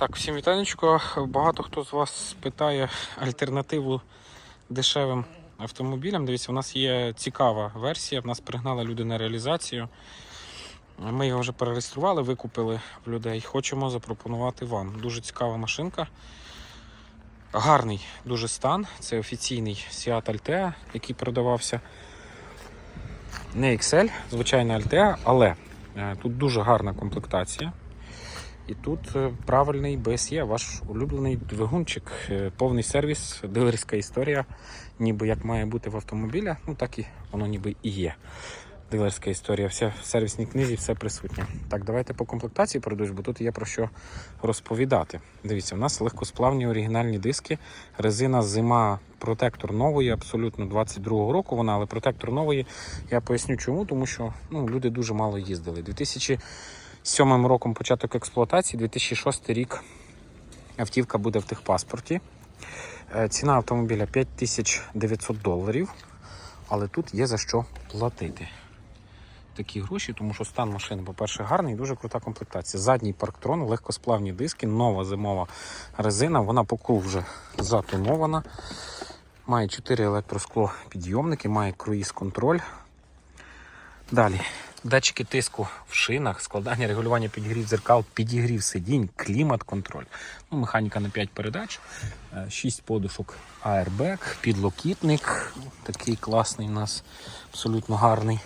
Так, всім вітанечко. Багато хто з вас питає альтернативу дешевим автомобілям. Дивіться, у нас є цікава версія. В нас пригнали люди на реалізацію. Ми його вже перереєстрували, викупили в людей. Хочемо запропонувати вам. Дуже цікава машинка. Гарний дуже стан. Це офіційний Seat Altea, який продавався. Не XL, звичайна Altea, але е, тут дуже гарна комплектація. І тут е, правильний BSE, ваш улюблений двигунчик, е, повний сервіс, дилерська історія, ніби як має бути в автомобілях, ну так і воно ніби і є. Дилерська історія, вся в сервісній книзі, все присутнє. Так, давайте по комплектації пройдусь, бо тут є про що розповідати. Дивіться, у нас легкосплавні оригінальні диски, резина зима, протектор нової, абсолютно 22-го року вона, але протектор нової. Я поясню чому, тому що ну, люди дуже мало їздили. 2007 роком початок експлуатації, 2006 рік автівка буде в техпаспорті. Е, Ціна автомобіля 5900 доларів, але тут є за що платити. Такі гроші, тому що стан машини, по-перше, гарний і дуже крута комплектація. Задній парктрон, легкосплавні диски, нова зимова резина, вона по вже затонована. Має 4 електроскло підйомники, має круїз-контроль. Далі. Датчики тиску в шинах, складання регулювання підігрів дзеркал, підігрів сидінь, клімат-контроль. Ну, механіка на 5 передач, 6 подушок Airbag, підлокітник. Такий класний у нас, абсолютно гарний.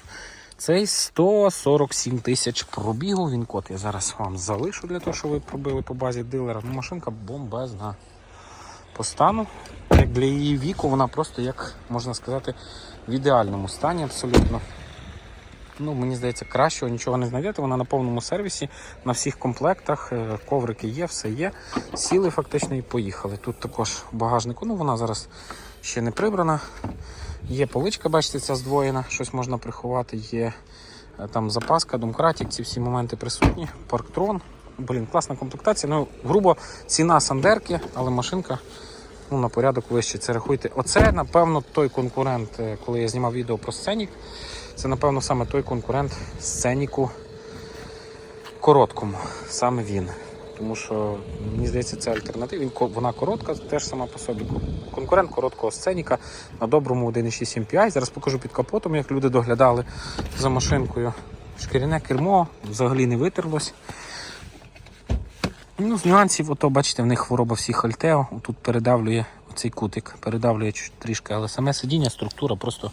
Цей 147 тисяч пробігу. Він код я зараз вам залишу для того, щоб ви пробили по базі дилера. Ну, машинка бомбезна. По стану, як для її віку, вона просто, як можна сказати, в ідеальному стані абсолютно. Ну, мені здається, кращого нічого не знайдете. Вона на повному сервісі, на всіх комплектах, е, коврики є, все є. Сіли фактично і поїхали. Тут також в багажнику, ну вона зараз ще не прибрана. Є поличка, бачите, ця здвоєна, щось можна приховати. Є е, там запаска, домкратик, ці всі моменти присутні. Парктрон. Блін, класна комплектація. Ну, грубо, ціна Сандерки, але машинка ну, на порядок вище. Це рахуйте. Оце, напевно, той конкурент, е, коли я знімав відео про сценік. Це, напевно, саме той конкурент сценіку короткому. Саме він. Тому що, мені здається, це альтернатива. Вона коротка, теж сама по собі. Конкурент короткого сценіка на доброму 1.6 MPI. Зараз покажу під капотом, як люди доглядали за машинкою. Шкіряне кермо взагалі не витерлось. Ну, з нюансів, ото, бачите, в них хвороба всіх Альтео. Тут передавлює цей кутик, передавлює трішки, але саме сидіння, структура просто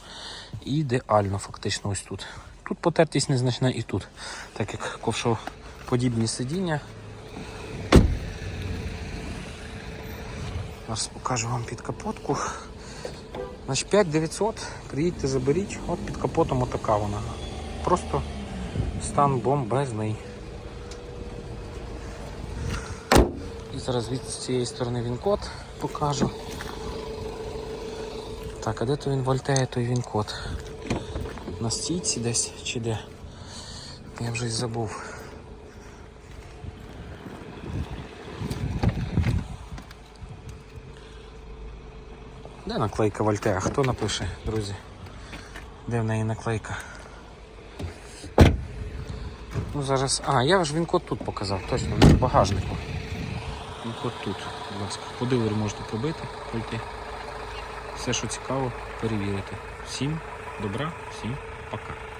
ідеально, фактично, ось тут. Тут потертість незначна і тут, так як ковшоподібні сидіння. Зараз покажу вам під капотку. Значить 5900, приїдьте, заберіть, от під капотом отака вона. Просто стан бомбезний. Зараз від цієї сторони він код покажу. Так, а де то він вольтеє, той він код? На стійці десь чи де? Я вже й забув. Де наклейка Вольтея? Хто напише, друзі? Де в неї наклейка? Ну зараз. А, я ж він код тут показав, точно, в багажнику. Код тут, будь ласка. По дилеру можете пробити, пройти. Все, що цікаво, перевірити. Всім добра, всім пока.